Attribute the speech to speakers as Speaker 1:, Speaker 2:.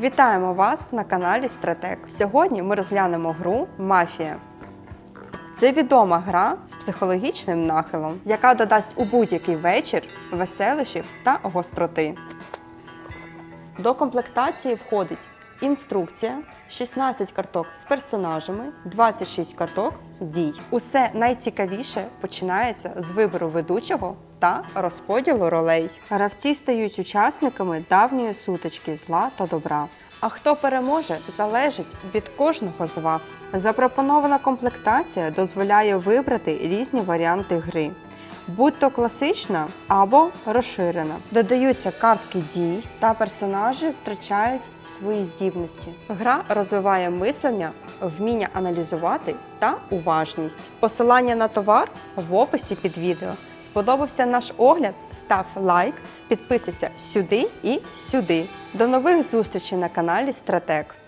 Speaker 1: Вітаємо вас на каналі Стратег. Сьогодні ми розглянемо гру Мафія. Це відома гра з психологічним нахилом, яка додасть у будь-який вечір веселищів та гостроти. До комплектації входить інструкція, 16 карток з персонажами, 26 карток дій. Усе найцікавіше починається з вибору ведучого та розподілу ролей. Гравці стають учасниками давньої сутички зла та добра. А хто переможе, залежить від кожного з вас. Запропонована комплектація дозволяє вибрати різні варіанти гри будь то класична або розширена. Додаються картки дій, та персонажі втрачають свої здібності. Гра розвиває мислення, вміння аналізувати та уважність. Посилання на товар в описі під відео. Сподобався наш огляд? Став лайк, підписуйся сюди і сюди. До нових зустрічей на каналі Стратег.